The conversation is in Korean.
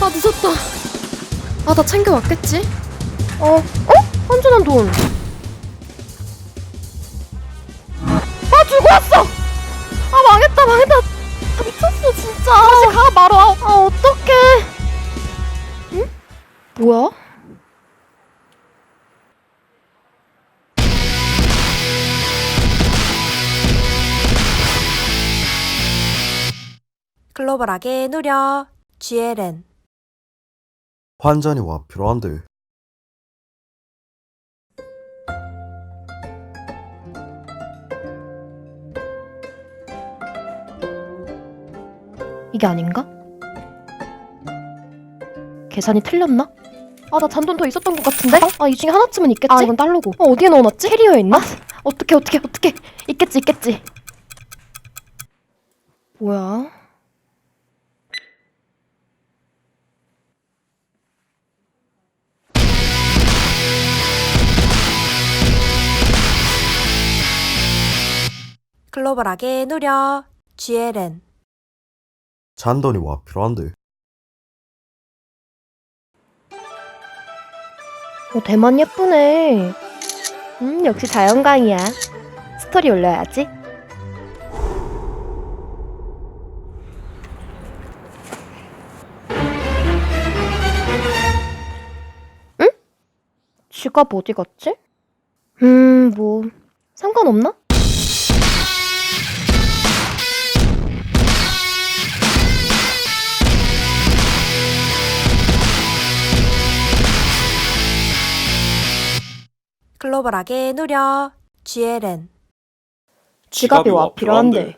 아 늦었다. 아 나 챙겨왔겠지? 어? 어? 한준한 돈. 아 왔어. 아 망했다 망했다. 아, 미쳤어 진짜. 다시 가 말아. 아 어떡해. 응? 뭐야? 글로벌하게 누려 GLN 환전이 와 필요한데 이게 아닌가? 계산이 틀렸나? 아, 나 잔돈 더 있었던 것 같은데? 아, 이 중에 하나쯤은 있겠지? 아, 이건 달러고. 어, 어디에 넣어놨지? 캐리어에 있나? 어떻게, 어떻게, 어떻게. 있겠지, 있겠지. 뭐야? 글로벌하게 누려 GLN 잔돈이 와 필요한데 어, 대만 예쁘네. 음, 역시 자연광이야. 스토리 올려야지. 응? 지갑 어디 갔지? 음, 뭐, 상관없나? 글로벌하게 누려. GLN 지갑이 와 필요한데.